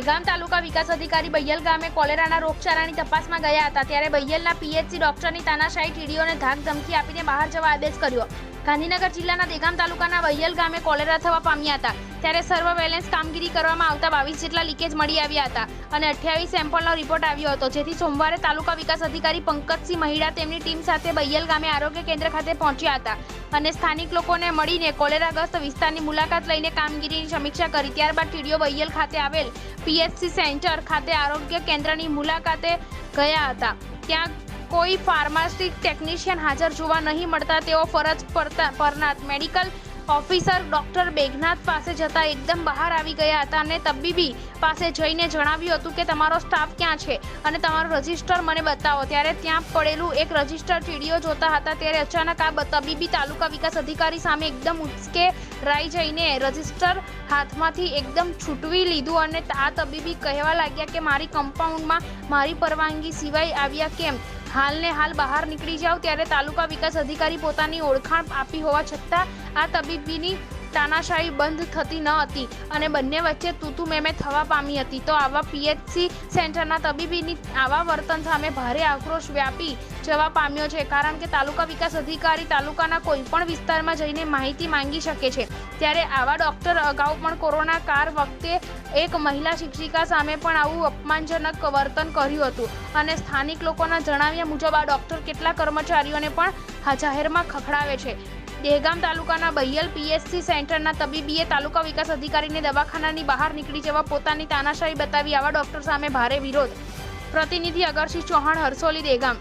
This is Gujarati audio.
દહેગામ તાલુકા વિકાસ અધિકારી બૈયલ ગામે કોલેરાના રોગચાળાની તપાસમાં ગયા હતા. ત્યારે બૈયલના પીએચસી ડોક્ટરની તાનાશાહી ટીડીઓને ધાક ધમકી આપીને બહાર જવા આદેશ કર્યો. ગાંધીનગર જિલ્લાના દેગામ તાલુકાના વૈયલ ગામે કોલેરા થવા પામ્યા હતા. ત્યારે સર્વ વેલેન્સ કામગીરી કરવામાં આવતા બાવીસ જેટલા લીકેજ મળી આવ્યા હતા અને અઠ્યાવીસ સેમ્પલનો રિપોર્ટ આવ્યો હતો. જેથી સોમવારે તાલુકા વિકાસ અધિકારી પંકજસિંહ મહિડા તેમની ટીમ સાથે બૈયલ ગામે આરોગ્ય કેન્દ્ર ખાતે પહોંચ્યા હતા અને સ્થાનિક લોકોને મળીને કોલેરાગ્રસ્ત વિસ્તારની મુલાકાત લઈને કામગીરીની સમીક્ષા કરી. ત્યારબાદ ટીડીઓ બૈયલ ખાતે આવેલ પીએચસી સેન્ટર ખાતે આરોગ્ય કેન્દ્રની મુલાકાતે ગયા હતા. ત્યાં કોઈ ફાર્માસી ટેકનિશિયન હાજર જોવા નહીં મળતા, તેઓ ફરજ પરના મેડિકલ ઓફિસર ડોક્ટર મેઘનાથ પાસે જતા એકદમ બહાર આવી ગયા હતા અને તબીબી પાસે જઈને જણાવ્યું હતું કે તમારો સ્ટાફ ક્યાં છે અને તમારું રજિસ્ટર મને બતાવો. ત્યારે ત્યાં પડેલું એક રજિસ્ટર ટીડીઓ જોતા હતા, ત્યારે અચાનક આ તબીબી તાલુકા વિકાસ અધિકારી સામે એકદમ ઉચકે રાઈ જઈને રજિસ્ટર હાથમાંથી એકદમ છૂટવી લીધું અને આ તબીબી કહેવા લાગ્યા કે મારી કમ્પાઉન્ડમાં મારી પરવાનગી સિવાય આવ્યા કેમ? હાલને હાલ બહાર નીકળી જાવ ત્યારે તાલુકા વિકાસ અધિકારી પોતાની ઓળખાણ આપી હોવા છતાં આ તબીબીની તાનાશાહી બંધ થતી ન હતી અને બંને વચ્ચે તૂતુ મેમે થવા પામી હતી. તો આવા પીએચસી સેન્ટરના તબીબીની આવા વર્તન સામે ભારે આક્રોશ વ્યાપી જવા પામ્યો છે. કારણ કે તાલુકા વિકાસ અધિકારી તાલુકાના કોઈપણ વિસ્તારમાં જઈને માહિતી માંગી શકે છે. ત્યારે આવા ડોક્ટર અગાઉ પણ કોરોના કાર વખતે એક મહિલા શિક્ષિકા સામે પણ આવું અપમાનજનક વર્તન કર્યું હતું. અને સ્થાનિક લોકોના જણાવ્યા મુજબ આ ડોક્ટર કેટલા કર્મચારીઓને પણ જાહેરમાં ખખડાવે છે. દહેગામ તાલુકાના બૈયલ પીએસસી સેન્ટરના તબીબીએ તાલુકા વિકાસ અધિકારીને દવાખાનાની બહાર નીકળી જવા પોતાની તાનાશાહી બતાવી આવા ડોક્ટર સામે ભારે વિરોધ. પ્રતિનિધિ અગરસિંહ ચૌહાણ, હરસોલી દહેગામ